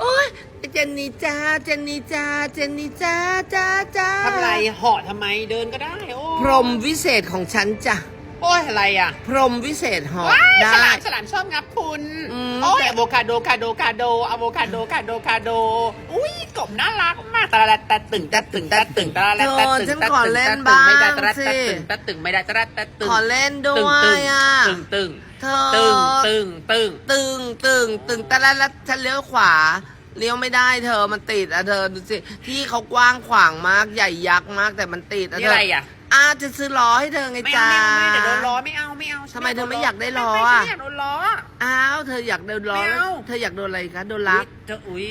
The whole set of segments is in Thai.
โอ้ยเจนนี่จ้าเจนนี่จ้าเจนนี่จ้าจ้าจ้าทำไรเหาะทำไมเดินก็ได้ โอ้พรหมวิเศษของฉันจ้ะโอ้ยอะไรอะ พรหมวิเศษเหอว้ายฉได้ลามฉลามชอบงับคุณ อืม โอ้ยอะโวคาโดคาโดคาโดอะโวคาโดคาโดคาโด อุ้ยกบน่ารักมากตะละตะตึงตะตึงตะตึงตะละตะตึงฉันตะขอตึงเล่นตะตึบ้างไม่ได้ตะละสิตะตึงตะตึงไม่ได้ตะละตะตึงขอเล่นด้ตึงวตึยงอะตึงตึงเธอตึงตึงตึงตึงตึงตึงแต่ละละฉันเลี้ยวขวาเลี้ยวไม่ได้เธอมันติดอะเธอดูสิที่เขากว้างขวางมากใหญ่ยักษ์มากแต่มันติดอะนี่เธอะไรออะอ้าวจะซื้อล้อให้เธอไงไม่จ้าเอาไม่เอาไม่เอาเดี๋ยวโดนล้อไม่เอาไม่เอาทำไมเธอไม่อยากได้ล้อไม่อะไม่อยากโดนล้อ อ้าวเธออยากโดนล้อไม่แล้วเอา เธออยากโดนอะไรคะโดนลักเธออุ้ย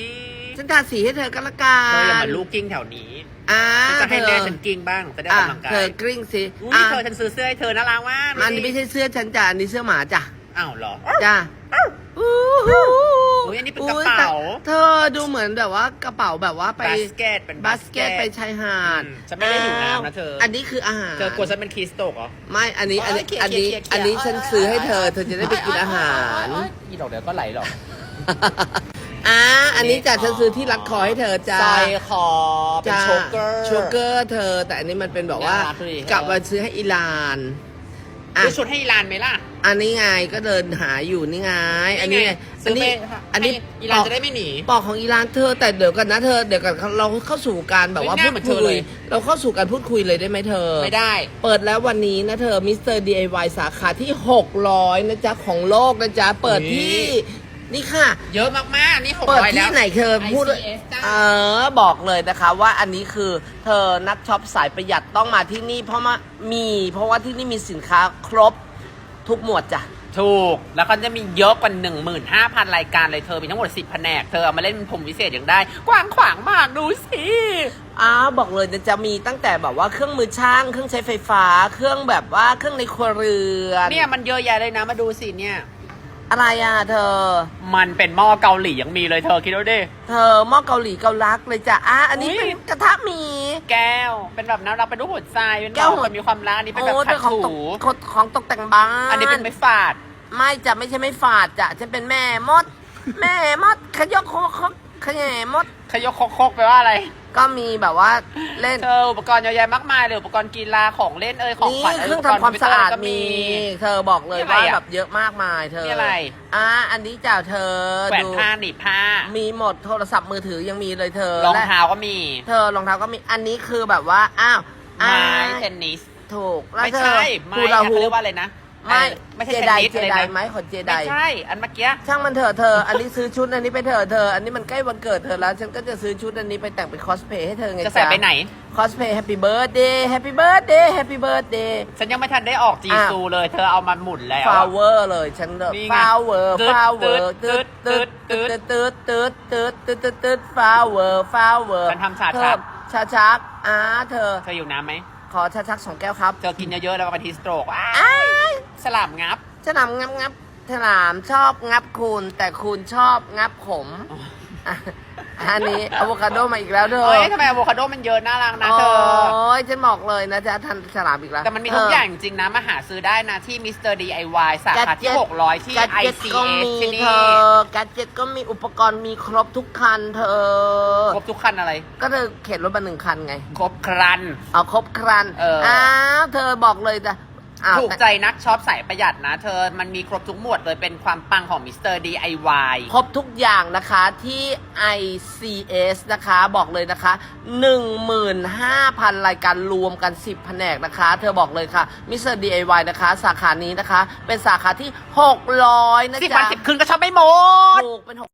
ฉันทาสีให้เธอก็และกัเธออย่านมาลูกกิ้งแถวนี้อ้าฉันวจะให้เธแม่อฉันกิ้งบ้างจะได้อะกำลังกาเธอยกริ้งสิอุ้ยอะเธอฉันซื้อเสื้อให้เธอน่ารักมากอันนี้ไม่ใช่เสื้อฉันจ้ะอันนี้เสื้อหมาจ้ะอ้าวเหรอ จ้ะอู้หู อุ๊ยอันนี้เป็นกระเป๋า อุ๊ยแต่เธอดูเหมือนแบบว่ากระเป๋าแบบว่าไป บาสเกตเป็นบาสเกตไปชายหาดอืมฉันไม่ได้หิวน้ำนะเธออัอั นนี้คืออาหารเธอกลัวฉันเป็นคีสโตกเหรอไม่ อันนี้ อันนี้เอ้ยเคลียร์อันนี้เคลียร์เคลียร์อันนี้ฉันซื้อให้เธอเอ้ยเธอจะได้ไปกินอาหารอีดอกเดี๋ยวก็ไหลหรอกอ่า อันนี้จ้ะฉันซื้อที่รัดคอให้เธอจ้าใส่คอเป็นโชเกอร์ โชเกอร์เธอ แต่อันนี้มันเป็นแบบว่าน่ารักดิ กลับมาซื้อให้อิหราน อะซื้อชุดให้อีลานไหมล่ะอันนี้ไงก็เดินหาอยู่นี่ไง อันนี้ไงซื้อัอนไปนี้อันนี้ให้อีลานจะได้ไม่หนี ปอกของอิหรานเธอ แต่เดี๋ยวกันนะเธอเดี๋ยวกันเราเข้าสู่การแบบว่าเฮ้ยหพูน้าดเหมือนเธคุอเลย ย เราเข้าสู่การพูดคุยเลยได้ไหมเธอ ไม่ได้ เปิดแล้ววันนี้นะเธอมิสเตอร์ DIY สาขาที่ 600 นะจ๊ะ ของโลกนะจ๊ะ เปิดที่ นี่ค่ะ เยอะมากๆ นี่หกเปิดร้อยแล้ว ที่ไหนเธอพูด ICS จ้า เออ บอกเลยนะคะว่าอันนี้คือเธอนักช็อปสายประหยัดต้องมาที่นี่เพราะว่ามี เพราะว่าที่นี่มีสินค้าครบทุกหมวดจ้ะ ถูก แล้วก็จะมีเยอะกว่า 15,000 รายการเลยเธอ มีทั้งหมด 10 แผนก เธอเอามาเล่นเป็นผมวิเศษอย่างได้ กว้างขวางมากดูสิ อ้าวบอกเลยนะจะมีตั้งแต่แบบว่าเครื่องมือช่างเครื่องใช้ไฟฟ้า เครื่องแบบว่าเครื่องในครัวเรือน เนี่ยมันเยอะแยะเลยนะ มาดูสิเนี่ย อะไรอะเธอ มันเป็นหม้อเกาหลียังมีเลยเธอคิดดูดิ เธอหม้อเกาหลีเกาลักเลยจ้ะอะอันนี้อุ๊ย เป็นกระทะหมี แก้ว เป็นแบบน้ำรักเป็นรูปหัวใจ เป็นแก้วแบบคนมีความรักอันนี้เป็นแบบโอ้ขัเป็ดนของตถูกของของตกแต่งบ้าน อันนี้เป็นไม้ฝาด ไม่จะไม่ใช่ไม่ฝาดจ้ะฉันเป็นแม่มด แม่มดขยกโคก ขยแมด ขยกคกๆไปว่าอะไรก็มีแบบว่าเล่น เธออุปกรณ์เยอะแยะมากมายเลยอุปกรณ์กีฬาของเล่นเอ่ยของขวัญเครื่องทำความสะอาดมี เธอบอกเลยว่าแบบเยอะมากมาย เธอนี่อะไรอะอันนี้จ้ะเธอแหวนผ้าหนีบผ้า มีหมดโทรศัพท์มือถือยังมีเลยเธอรองเท้าก็มี เธอรองเท้าก็มีอันนี้คือแบบว่าอ้าวไม้อ่เทนนิสถูกแล้วไม่ใช่ไม้เขาเรียกว่าอะไรนะ ไม่เออไม่ใช่เจเทนไดนิสเจอะไรไดนะไม้ของเจไดไม่ใช่ อันเมื่อกี้ ช่างมันเถอะเธอ อันนี้ซื้อชุดอันนี้ไปเถอะเธอ อันนี้มันใกล้วันเกิดเธอแล้ว ฉันก็จะซื้อชุดอันนี้ไปแต่งเป็นคอสเพย์ให้เธอไงจะใส่ไปไหน คอสเพย์แฮปปี้เบิร์ดเดย์แฮปปี้เบิร์ดเดย์แฮปปี้เบิร์ดเดย์ฉันยังไม่ทันได้ออกจีอะซูเลย เธอเอามาหมุนแล้วฟลาอะเวอร์เลยฉันนี่ไงฟลาเวอร์ตึ๊ฟดลาเวอร์ตึตึ๊๊ดดตึ๊ดตึ๊ตึ๊ดดตึ๊ดตึ๊ดตึ๊ดตึ๊ดตึ๊ดตึ๊ดฟลาเวอร์ฟลาเวอร์ฉันทำชาเธชัอกชาชักอ่าเธอเธออยู่น้ำไหมขอชาชักสองแก้วครับ เธอกินเยอะๆแล้วเป็นทีสโตรกว้าอ้า ยสลามงับ ฉลามงับงับฉลามชอบงับคุณแต่คุณชอบงับผม อะอันนี้อะโวคาโดมาอีกแล้วเธอ เอ้ยทำไมอะโวคาโดมันเยอะน่ารักนะเธอ โอ้ยฉันบอกเลยนะจ๊ะทันฉลามอีกแล้วแต่มันมีทุกอย่างจริงๆนะ มาหาซื้อได้นะที่มิสเตอร์ DIY สาขาที่ 600 ที่แกดเจ็ตก็ ICS มีที่เธนี่อแกดเจ็ตก็มีอุปกรณ์มีครบทุกคันเธอ ครบทุกคันอะไร ก็เธอเข็นรถมาหนึ่งคันไง ครบครัน เอาครบครันเอออ้วเธอบอกเลยจ้ะ อ้าว ถูกใจนักช็อปสายประหยัดนะ เธอมันมีครบทุกหมวดเลยเป็นความปังของมิสเตอร์ DIY ครบทุกอย่างนะคะที่ ICS นะคะ บอกเลยนะคะ 15,000 รายการรวมกัน 10 แผนกนะคะ เธอบอกเลยค่ะ Mr. DIY นะคะ สาขานี้นะคะ เป็นสาขาที่ 600 นะสิบวัจ๊ะนสิบคืนก็ช็อปไม่หมด ถูกเป็น